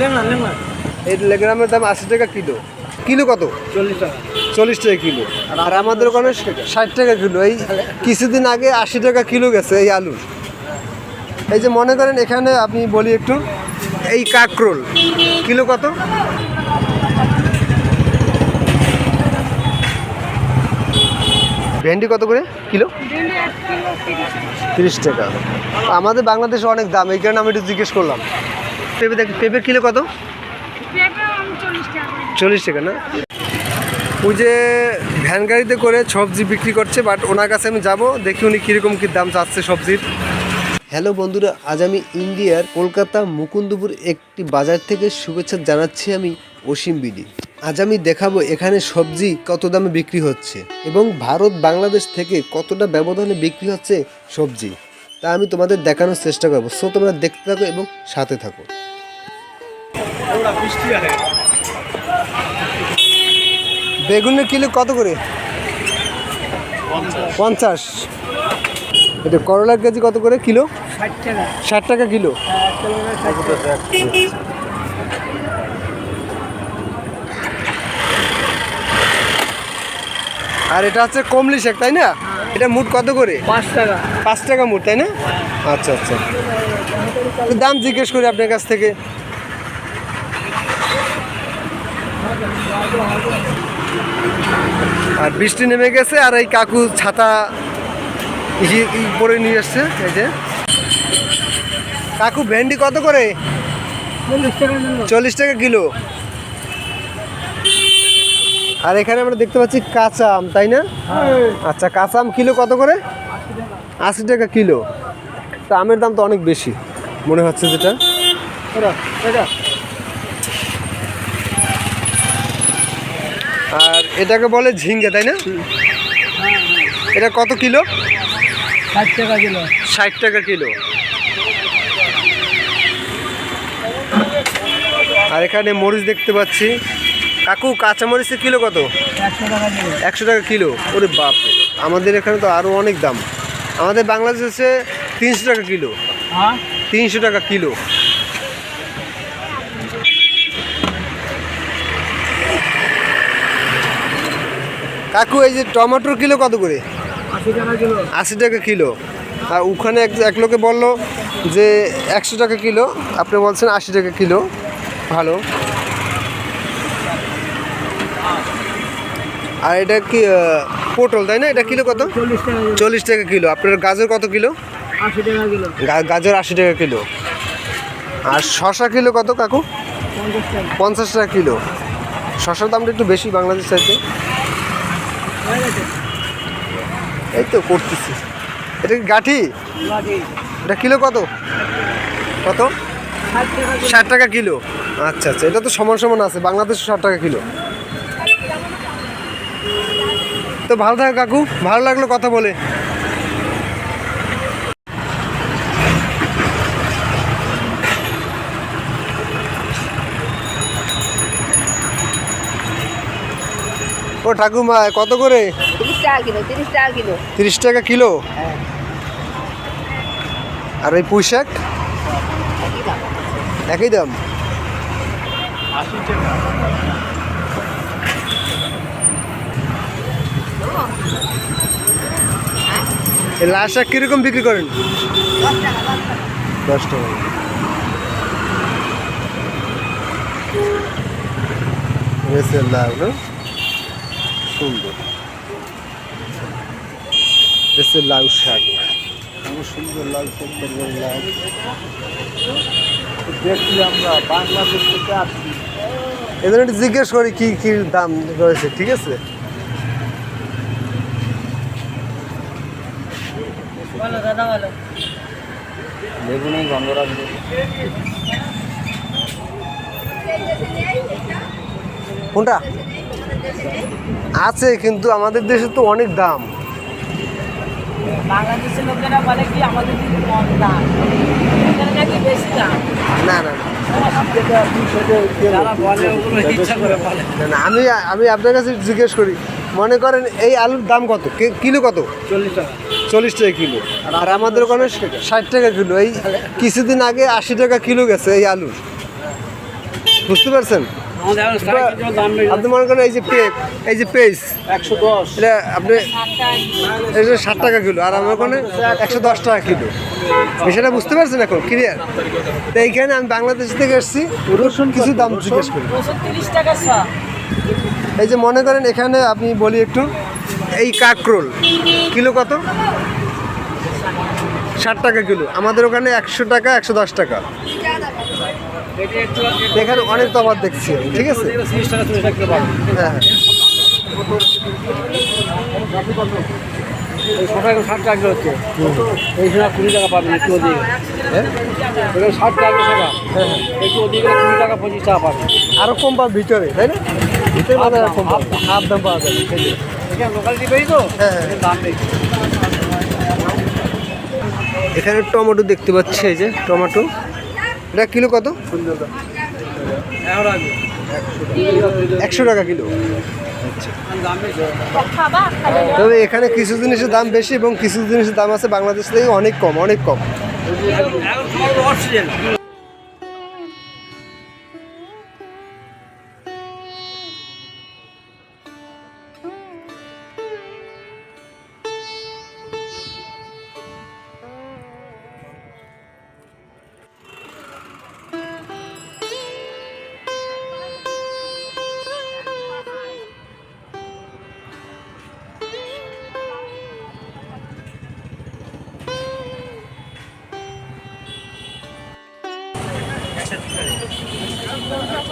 লেঙ্গা লেঙ্গা এই লেগ্রামের দাম আশি টাকা কিলো। কিলো কত? চল্লিশ টাকা। চল্লিশ টাকা কিলো। আর আমাদের ওখানে ষাট টাকা কিলো। এই কিছুদিন আগে আশি টাকা কিলো গেছে এই আলুর। এই যে মনে করেন এখানে আপনি বলি একটু এই কাকরোল। কিলো কত? ভেন্ডি কত করে কিলো? তিরিশ টাকা। আমাদের বাংলাদেশে অনেক দাম এই কারণে আমি একটু জিজ্ঞেস করলাম। পেঁপে দেখ পেঁপের কিলো কত? চল্লিশ টাকা না? ওই যে ভ্যান গাড়িতে করে সবজি বিক্রি করছে বাট ওনার কাছে আমি যাব দেখি উনি কীরকম কী দাম চাচ্ছে সবজির। হ্যালো বন্ধুরা আজ আমি ইন্ডিয়ার কলকাতা মুকুন্দপুর একটি বাজার থেকে শুভেচ্ছা জানাচ্ছি আমি অসীম বিডি। আজ আমি দেখাবো এখানে সবজি কত দামে বিক্রি হচ্ছে এবং ভারত বাংলাদেশ থেকে কতটা ব্যবধানে বিক্রি হচ্ছে সবজি। তা আমি তোমাদের দেখানোর চেষ্টা করব। সো তোমরা দেখতে থাকো এবং সাথে থাকো। বেগুনের কিলো কত করে? পঞ্চাশ। এটা করলার কেজি কত করে কিলো? ষাট টাকা। কিলো। আর এটা হচ্ছে কমলি শেক তাই না? এটা মুট কত করে? পাঁচ টাকা। পাঁচ টাকা মুট তাই না? আচ্ছা আচ্ছা। দাম জিজ্ঞেস করি আপনার কাছ থেকে। আর বৃষ্টি নেমে গেছে আর এই কাকু ছাতা পরে নিয়ে এসছে, এই যে। কাকু, ভেন্ডি কত করে? চল্লিশ টাকা কিলো। আর এখানে আমরা দেখতে পাচ্ছি কাঁচা আম, তাই না? আচ্ছা কাঁচা আম কিলো কত করে? আশি টাকা কিলো। তা আমের দাম তো অনেক বেশি, মনে হচ্ছে যেটা। আর এটাকে বলে ঝিঙ্গে তাই না? এটা কত কিলো? ষাট টাকা কিলো। ষাট টাকা কিলো। আর এখানে মরিচ দেখতে পাচ্ছি। কাকু কাঁচা মরিচের কিলো কত? একশো টাকা কিলো। একশো টাকা কিলো। ওরে বাপ আমাদের এখানে তো আরও অনেক দাম। আমাদের বাংলাদেশে তিনশো টাকা কিলো। হ্যাঁ? তিনশো টাকা কিলো। কাকু এই যে টমেটোর কিলো কত করে? আশি টাকা কিলো। আশি টাকা কিলো। আর ওখানে এক এক লোকে বলল যে একশো টাকা কিলো। আপনি বলছেন আশি টাকা কিলো। ভালো। আর এটা কি পটল তাই না? এটা কিলো কত? চল্লিশ টাকা কিলো। চল্লিশ টাকা কিলো। আপনার গাজর কত কিলো? টাকা গাজর আশি টাকা কিলো। আর শশা কিলো কত কাকু? পঞ্চাশ টাকা। কিলো। শশার দামটা একটু বেশি বাংলাদেশ গেছে এই তো করতেছি। এটা কি গাঠি? এটা কিলো কত? কত? ষাট টাকা কিলো। ষাট টাকা কিলো। আচ্ছা আচ্ছা এটা তো সমান সমান আছে বাংলাদেশে ষাট টাকা কিলো। তো ভালো থাকে কাকু ভালো লাগল কথা বলে। ও ঠাকুমা কত করে? তিরিশ টাকা কিলো? কিলো আর এই পুঁই শাক? একই দাম। এই লাল শাক কীরকম বিক্রি করেন? দশ টাকা। লাউ না? সুন্দর। মেসের লাউ শাক। সুন্দর লাল সুন্দর লাল দেখছি আমরা বাংলাদেশ থেকে আসছি। এদের একটু জিজ্ঞেস করি কি কি দাম রয়েছে ঠিক আছে? গন্ধরাজ। কোনটা? আছে কিন্তু আমাদের দেশে তো অনেক দাম। বাংলাদেশের লোকেরা বলে কি আমাদের দিকে কম দাম। নাকি বেশি দাম? না না আমি আমি আপনার কাছে জিজ্ঞেস করি মনে করেন এই আলুর দাম কত? কে- কিলো কত? চল্লিশ টাকা। চল্লিশ টাকা কিলো। আর আমাদের ওখানে ষাট টাকা কিলো। এই কিছুদিন আগে আশি টাকা কিলো গেছে এই আলুর। বুঝতে পারছেন? আপনি মনে করেন এই যে পেপ এই যে পেস একশো দশ। এটা আপনি এটা ষাট টাকা কিলো আর আমার ওখানে একশো দশ টাকা কিলো। বিষয়টা বুঝতে পারছেন এখন ক্লিয়ার তো এইখানে আমি বাংলাদেশ থেকে এসেছি রসুন কিছু দাম জিজ্ঞেস করি। এই যে মনে করেন এখানে আপনি বলি একটু এই কাকরোল কিলো কত? ষাট টাকা কিলো। আমাদের ওখানে একশো টাকা একশো দশ টাকা। এখানে অনেক তফাৎ দেখছি ঠিক আছে? টাকা হ্যাঁ। হ্যাঁ ষাট টাকা হচ্ছে? এই সময় কুড়ি টাকা পাবেন একটু ওদিকে হ্যাঁ? ষাট টাকা টাকা একটু ওদিকে কুড়ি টাকা পঁচিশ টাকা পাবেন আরও কম পাবে ভিতরে তাই না? ভিতরে আরও কম পাবে। হাফ দাম পাওয়া যাবে তো? হ্যাঁ, হ্যাঁ। দাম এখানে টমেটো দেখতে পাচ্ছি এই যে টমেটো। এটা কিলো কত? একশো টাকা কিলো। খাবা তবে এখানে কিছু জিনিসের দাম বেশি এবং কিছু জিনিসের দাম আছে বাংলাদেশ থেকে অনেক কম অনেক কম।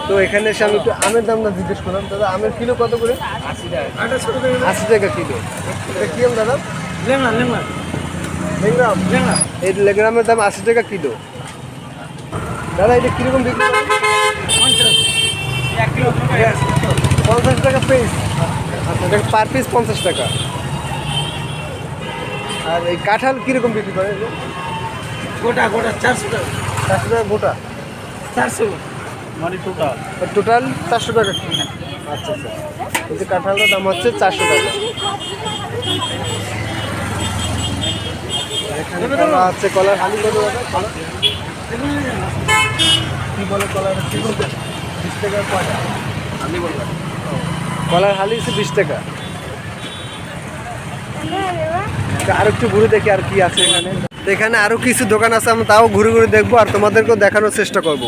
তো এখানে এসে আমি একটু আমের দামটা জিজ্ঞেস করলাম দাদা আমের কিলো কত করে? আশি টাকা। আশি টাকা কিলো। এটা কি আম দাদা? লেঙ্গা লেগ্রাম লেঙ্গা এই লেগ্রামের দাম আশি টাকা কিলো। দাদা এটা কীরকম বিক্রি? পঞ্চাশ। টাকা পিস আচ্ছা এটা পার পিস পঞ্চাশ টাকা। আর এই কাঁঠাল কীরকম বিক্রি করে? গোটা গোটা চারশো টাকা। চারশো টাকা গোটা? চারশো। মানে টোটাল টোটাল চারশো টাকা। আচ্ছা আচ্ছা। এই যে কাঁঠালের দাম হচ্ছে চারশো টাকা। এখানে কলা আছে কলার হালি কত? বলে কলার বিশ টাকা। কয়টা হালি বলবেন কলার হালি হচ্ছে বিশ টাকা। আর একটু ঘুরে দেখি আর কি আছে এখানে। এখানে আরও কিছু দোকান আছে আমি তাও ঘুরে ঘুরে দেখব আর তোমাদেরকেও দেখানোর চেষ্টা করব।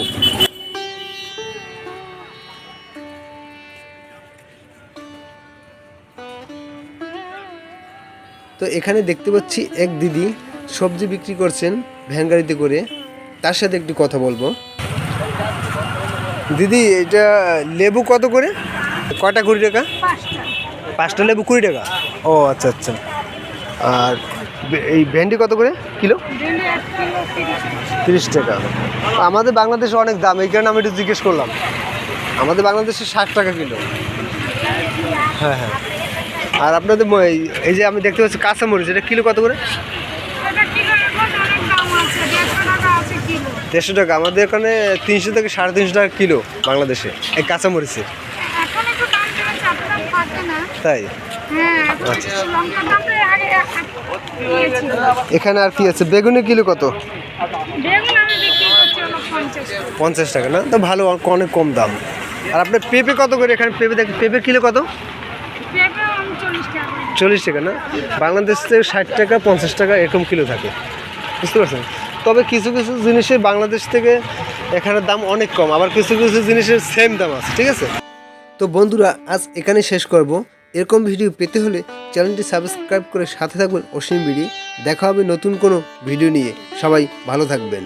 তো এখানে দেখতে পাচ্ছি এক দিদি সবজি বিক্রি করছেন ভ্যান গাড়িতে করে। তার সাথে একটু কথা বলব। দিদি এটা লেবু কত করে? কয়টা কুড়ি টাকা? পাঁচটা লেবু কুড়ি টাকা। ও আচ্ছা আচ্ছা। আর এই ভেন্ডি কত করে? কিলো? তিরিশ টাকা। আমাদের বাংলাদেশে অনেক দাম এই কারণে আমি একটু জিজ্ঞেস করলাম। আমাদের বাংলাদেশে ষাট টাকা কিলো। হ্যাঁ হ্যাঁ। আর আপনাদের এই- এই যে আমি দেখতে পাচ্ছি কাঁচা মরিচ এটা কিলো কত করে? দেড়শো টাকা আমাদের এখানে তিনশো থেকে সাড়ে তিনশো টাকা কিলো বাংলাদেশে এই থাকে না। তাই? হ্যাঁ এখন নিয়েছিল এখানে আর কি আছে? বেগুনি কিলো কত? পঞ্চাশ টাকা। না? তো ভালো অনেক কম দাম। আর আপনার পেঁপে কত করে? এখানে পেঁপে দেখ পেঁপে কিলো কত পেঁপেও আমি চল্লিশ টাকা করে চল্লিশ টাকা না? বাংলাদেশ থেকে ষাট টাকা, পঞ্চাশ টাকা এরকম কিলো থাকে। বুঝতে পারছেন? তবে কিছু কিছু জিনিসের বাংলাদেশ থেকে এখানে দাম অনেক কম, আবার কিছু কিছু জিনিসের সেম দাম আছে, ঠিক আছে? তো বন্ধুরা, আজ এখানে শেষ করব। এরকম ভিডিও পেতে হলে চ্যানেলটি সাবস্ক্রাইব করে সাথে থাকবেন অসীম বিডি। দেখা হবে নতুন কোনো ভিডিও নিয়ে। সবাই ভালো থাকবেন।